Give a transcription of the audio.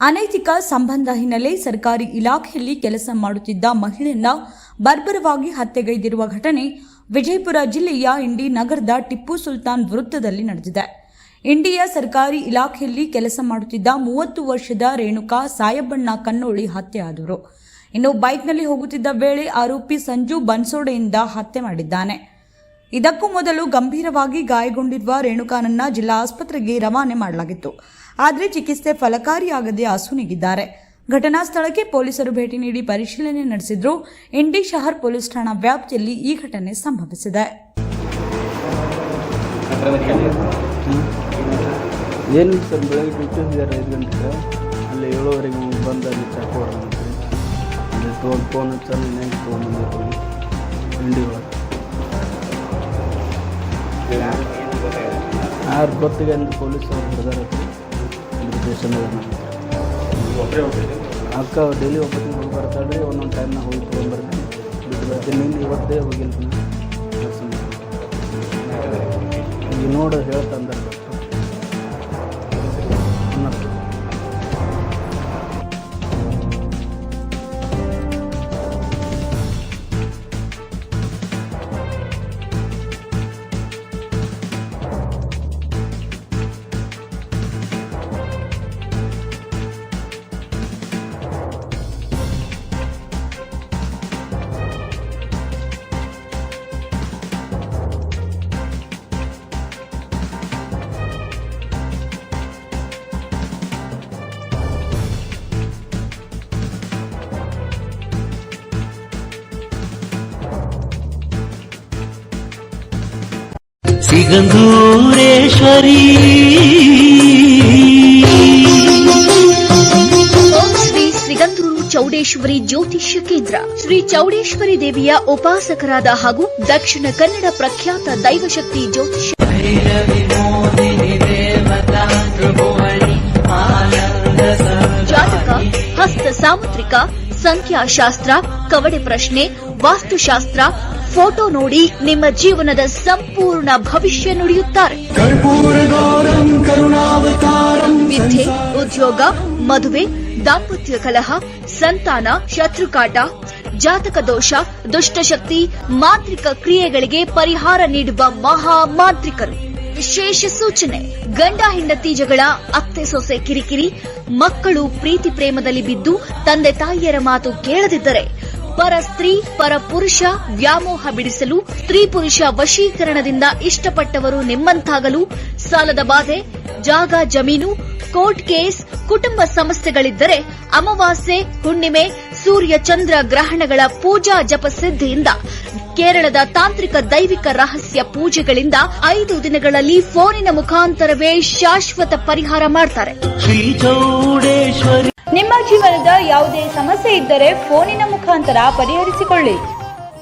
ಅನೈತಿಕ ಸಂಬಂಧ ಹಿನ್ನೆಲೆ ಸರ್ಕಾರಿ ಇಲಾಖೆಯಲ್ಲಿ ಕೆಲಸ ಮಾಡುತ್ತಿದ್ದ ಮಹಿಳೆಯನ್ನ ಬರ್ಬರವಾಗಿ ಹತ್ಯೆಗೈದಿರುವ ಘಟನೆ ವಿಜಯಪುರ ಜಿಲ್ಲೆಯ ಇಂಡಿ ನಗರದ ಟಿಪ್ಪು ಸುಲ್ತಾನ್ ವೃತ್ತದಲ್ಲಿ ನಡೆದಿದೆ. ಇಂಡಿಯ ಸರ್ಕಾರಿ ಇಲಾಖೆಯಲ್ಲಿ ಕೆಲಸ ಮಾಡುತ್ತಿದ್ದ ಮೂವತ್ತು ವರ್ಷದ ರೇಣುಕಾ ಸಾಯಬಣ್ಣ ಕನ್ನೋಳಿ ಹತ್ಯೆಯಾದರು ಇನ್ನು ಬೈಕ್ನಲ್ಲಿ ಹೋಗುತ್ತಿದ್ದ ವೇಳೆ ಆರೋಪಿ ಸಂಜು ಬನ್ಸೋಡೆಯಿಂದ ಹತ್ಯೆ ಮಾಡಿದ್ದಾನೆ. ಇದಕ್ಕೂ ಮೊದಲು ಗಂಭೀರವಾಗಿ ಗಾಯಗೊಂಡಿರುವ ರೇಣುಕಾನನ್ನ ಜಿಲ್ಲಾ ಆಸ್ಪತ್ರೆಗೆ ರವಾನೆ ಮಾಡಲಾಗಿತ್ತು. ಆದರೆ ಚಿಕಿತ್ಸೆ ಫಲಕಾರಿಯಾಗದೆ ಅಸುನೀಗಿದ್ದಾರೆ ಘಟನಾ ಸ್ಥಳಕ್ಕೆ ಪೊಲೀಸರು ಭೇಟಿ ನೀಡಿ ಪರಿಶೀಲನೆ ನಡೆಸಿದ್ರು. ಇಂಡಿ ಶಹರ್ ಪೊಲೀಸ್ ಠಾಣಾ ವ್ಯಾಪ್ತಿಯಲ್ಲಿ ಈ ಘಟನೆ ಸಂಭವಿಸಿದೆ. ಏನು ಸರ್ ಬೆಳಗ್ಗೆ ಡ್ಯೂಟಿ ಹೋಗಿದ್ದಾರೆ ಐದು ಗಂಟೆಗೆ? ಅಲ್ಲಿ ಏಳುವರೆಗೆ ಬಂದು ಅಲ್ಲಿ ಚೆಕ್ ಹೊಡೆದಂತೆ ಅಲ್ಲಿ ತೊಗೊಂಡು ಫೋನ್ ಹಚ್ಚ ಫೋನ್ ತೊಗೊಂಡ್ಬಂದಿತ್ತು ಹಿಂಡಿ ಒಳಗೆ ಯಾರು ಗೊತ್ತಿಗೆ ಅಂದ್ರೆ ಪೊಲೀಸ್ ಅವ್ರು ಹಿಡಿದಾರ ಸ್ಟೇಷನ್ದಾಗ ಅಕ್ಕ ಡೈಲಿ ಒಬ್ಬತ್ತಿಗೆ ಹೋಗಿ ಬರ್ತಾಳೆ ರೀ ಒಂದೊಂದು ಟೈಮ್ನಾಗ ಹೋಗಿ ತೊಗೊಂಡ್ಬರ್ತೀನಿ ಬಿಟ್ಟು ಬರ್ತೀನಿ ನಿನ್ನೆ ಇವತ್ತೇ ಹೋಗಿಲ್ಲ ಈಗ ನೋಡು ಹೇಳ್ತಂದ್ರೆ ಸಿಗಂದೂರು ಚೌಡೇಶ್ವರಿ ಜ್ಯೋತಿಷ್ಯ ಕೇಂದ್ರ. ಶ್ರೀ ಚೌಡೇಶ್ವರಿ ದೇವಿಯ ಉಪಾಸಕರಾದ ಹಾಗೂ ದಕ್ಷಿಣ ಕನ್ನಡ ಪ್ರಖ್ಯಾತ ದೈವಶಕ್ತಿ ಜ್ಯೋತಿಷ್ಯ ಜಾತಕ, ಹಸ್ತ ಸಾಮುದ್ರಿಕ, ಸಂಖ್ಯಾಶಾಸ್ತ್ರ, ಕವಡೆ ಪ್ರಶ್ನೆ, ವಾಸ್ತುಶಾಸ್ತ್ರ ಫೋಟೋ ನೋಡಿ ನಿಮ್ಮ ಜೀವನದ ಸಂಪೂರ್ಣ ಭವಿಷ್ಯ ನುಡಿಯುತ್ತಾರೆ. ವಿದ್ಯೆ ಉದ್ಯೋಗ ಮದುವೆ ದಾಂಪತ್ಯ ಕಲಹ ಸಂತಾನ ಶತ್ರುಕಾಟ ಜಾತಕ ದೋಷ ದುಷ್ಟಶಕ್ತಿ ಮಾಂತ್ರಿಕ ಕ್ರಿಯೆಗಳಿಗೆ ಪರಿಹಾರ ನೀಡುವ ಮಹಾ ಮಾಂತ್ರಿಕರು. ವಿಶೇಷ ಸೂಚನೆ ಗಂಡ ಹೆಂಡತಿ ಜಗಳ ಅತ್ತೆ ಸೊಸೆ ಕಿರಿಕಿರಿ ಮಕ್ಕಳು ಪ್ರೀತಿ ಪ್ರೇಮದಲ್ಲಿ ಬಿದ್ದು ತಂದೆ ತಾಯಿಯರ ಮಾತು ಕೇಳದಿದ್ದರೆ ಪರ ಸ್ತ್ರೀ, ಪರ ಪುರುಷ ವ್ಯಾಮೋಹ ಬಿಡಿಸಲು ಸ್ತ್ರೀ ಪುರುಷ ವಶೀಕರಣದಿಂದ ಇಷ್ಟಪಟ್ಟವರು ನಿಮ್ಮಂತಾಗಲು ಸಾಲದ ಬಾಧೆ, ಜಾಗ, ಜಮೀನು, ಕೋರ್ಟ್ ಕೇಸ್, ಕುಟುಂಬ ಸಮಸ್ಯೆಗಳಿದ್ದರೆ ಅಮಾವಾಸ್ಯೆ, ಹುಣ್ಣಿಮೆ, ಸೂರ್ಯ ಚಂದ್ರ ಗ್ರಹಣಗಳ ಪೂಜಾ ಜಪ ಸಿದ್ಧಿಯಿಂದ ಕೇರಳದ ತಾಂತ್ರಿಕ ದೈವಿಕ ರಹಸ್ಯ ಪೂಜೆಗಳಿಂದ ಐದು ದಿನಗಳಲ್ಲಿ ಫೋನಿನ ಮುಖಾಂತರವೇ ಶಾಶ್ವತ ಪರಿಹಾರ ಮಾಡ್ತಾರೆ. ಯಾವುದೇ ಸಮಸ್ಯೆ ಇದ್ದರೆ ಫೋನಿನ ಮುಖಾಂತರ ಪರಿಹರಿಸಿಕೊಳ್ಳಿ.